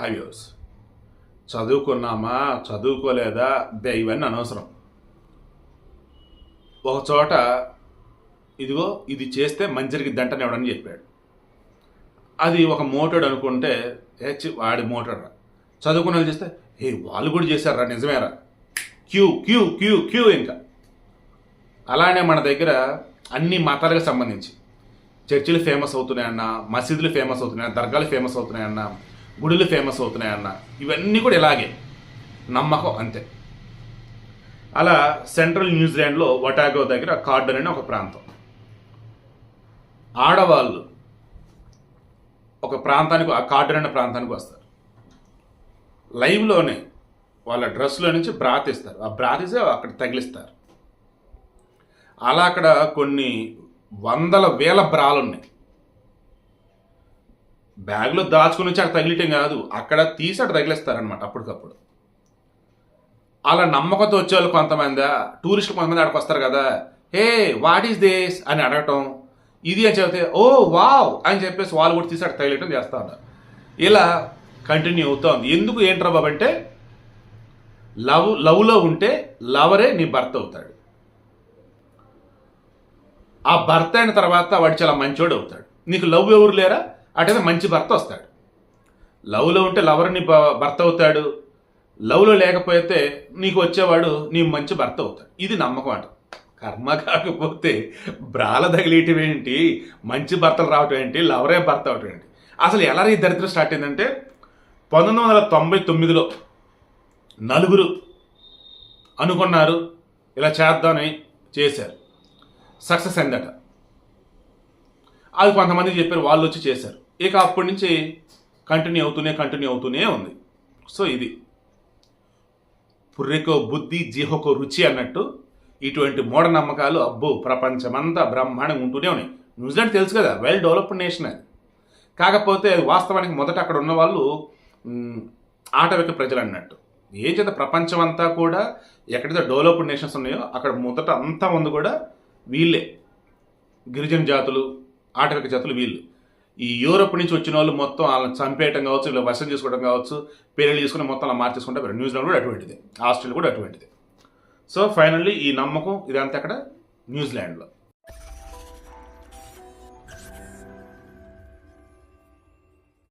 హైవ్యూస్. చదువుకున్నామా చదువుకోలేదా బే ఇవన్నీ అనవసరం. ఒక చోట ఇదిగో ఇది చేస్తే మంచి జరిగిద్దంటని చెప్పాడు. అది ఒక మోటాడు అనుకుంటే హెచ్ వాడి మోటాడు చదువుకున్న వాళ్ళు చేస్తే ఏ వాళ్ళు కూడా చేశారా నిజమేరా. క్యూ క్యూ క్యూ క్యూ ఇంకా. అలానే మన దగ్గర అన్ని మతాలకు సంబంధించి. చర్చిలు ఫేమస్ అవుతున్నాయన్నా మసీదులు ఫేమస్ అవుతున్నాయన్నా దర్గాలు ఫేమస్ అవుతున్నాయన్నా గుడులు ఫేమస్ అవుతున్నాయన్న. ఇవన్నీ కూడా ఇలాగే. నమ్మకం అంతే. అలా సెంట్రల్ న్యూజిలాండ్లో వటాగో దగ్గర కార్డన్ అనే ఒక ప్రాంతం. ఆడవాళ్ళు ఒక ప్రాంతానికి ఆ కార్డన్ అనే ప్రాంతానికి వస్తారు. లైవ్లోనే వాళ్ళ డ్రెస్లో నుంచి బ్రాత్ ఇస్తారు. ఆ బ్రాత్ ఇస్తే అక్కడ తగిలిస్తారు. అలా అక్కడ కొన్ని వందల వేల బ్రాలు ఉన్నాయి బ్యాగ్లో దాచుకుని వచ్చి అక్కడ తగిలిటం కాదు. అక్కడ తీసి అక్కడ తగిలేస్తారనమాట అప్పటికప్పుడు. అలా నమ్మకంతో వచ్చేవాళ్ళు కొంతమంది టూరిస్టులు కొంతమంది అక్కడికి వస్తారు కదా. హే వాట్ ఈస్ దిస్ అని అడగటం. ఇది అని చెబితే ఓ వావ్! అని చెప్పేసి వాళ్ళు కూడా తీసి అక్కడ తగిలేయటం చేస్తా ఉన్నారు. ఇలా కంటిన్యూ అవుతోంది ఎందుకు ఏంట్రా బాబు అంటే లవ్ లవ్లో ఉంటే లవరే నీ భర్త అవుతాడు. ఆ భర్త అయిన తర్వాత వాడు చాలా మంచోడు అవుతాడు. నీకు లవ్ ఎవరు లేరా? అటైతే మంచి భర్త వస్తాడు. లవ్లో ఉంటే లవర్ని భర్త అవుతాడు. లవ్లో లేకపోతే నీకు వచ్చేవాడు నీ మంచి భర్త అవుతాడు. ఇది నమ్మకం అంట. కర్మ కాకపోతే బ్రాల తగిలేయటం ఏంటి? మంచి భర్తలు రావటం ఏంటి? లవరే భర్త అవటం ఏంటి? అసలు ఎలా ఈ దరిద్రం స్టార్ట్ అయిందంటే పంతొమ్మిది వందల తొంభై తొమ్మిదిలో నలుగురు అనుకున్నారు ఇలా చేద్దామని చేశారు. సక్సెస్ అయిందట. అది కొంతమంది చెప్పారు వాళ్ళు వచ్చి చేశారు. ఇక అప్పటి నుంచి కంటిన్యూ అవుతూనే కంటిన్యూ అవుతూనే ఉంది. సో ఇది. పుర్రెకో బుద్ధి జీహోకో రుచి అన్నట్టు ఇటువంటి మూఢనమ్మకాలు అబ్బో ప్రపంచమంతా బ్రహ్మాండంగా ఉంటూనే ఉన్నాయి. న్యూజిలాండ్ తెలుసు కదా వెల్ డెవలప్డ్ నేషన్ అది. కాకపోతే అది వాస్తవానికి మొదట అక్కడ ఉన్న వాళ్ళు ఆటవిక ప్రజలు అన్నట్టు. ఏం చేత ప్రపంచం అంతా కూడా ఎక్కడైతే డెవలప్డ్ నేషన్స్ ఉన్నాయో అక్కడ మొదట అంతా ఉంది కూడా వీళ్ళే. గిరిజన జాతులు ఆటవిక జాతులు వీళ్ళు. ఈ యూరోప్ నుంచి వచ్చిన వాళ్ళు మొత్తం వాళ్ళని చంపేయటం కావచ్చు ఇలా వశం చేసుకోవడం కావచ్చు పెళ్ళి చేసుకుని మొత్తం అలా మార్చేసుకుంటే న్యూజిలాండ్ కూడా అటువంటిది ఆస్ట్రేలియా కూడా అటువంటిది. సో ఫైనల్లీ ఈ నమ్మకం ఇదంతా అక్కడ న్యూజిలాండ్లో.